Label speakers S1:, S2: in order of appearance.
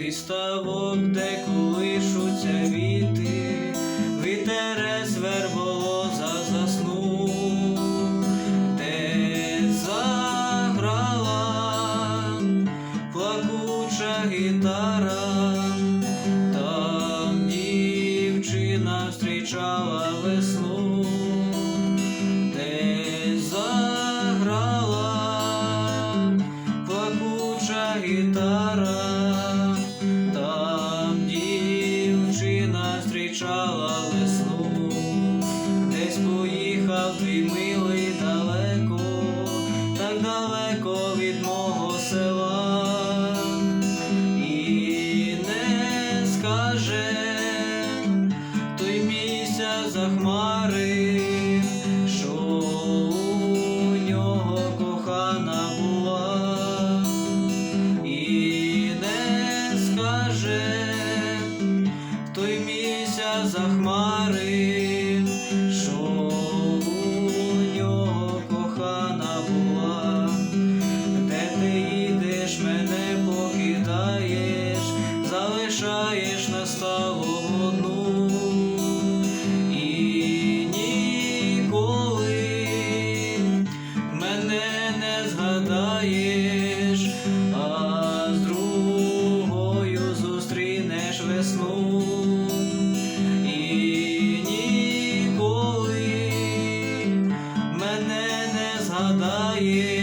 S1: Той ставок, де колишуться віти, вітерець верболоза заснув, де заграла плакуча гітара, там дівчина зустрічала весну, де заграла плакуча гітара, зустрічала весну, десь поїхав твій милий далеко, так далеко від мого села, і не скаже той місяць за що у нього кохана була, і не скаже дивився за що у нього кохана була, де ти їдеш, мене покидаєш, залишаєш наставу одну і ніколи мене не згадаєш. А з другого зустрінеш Весну adayım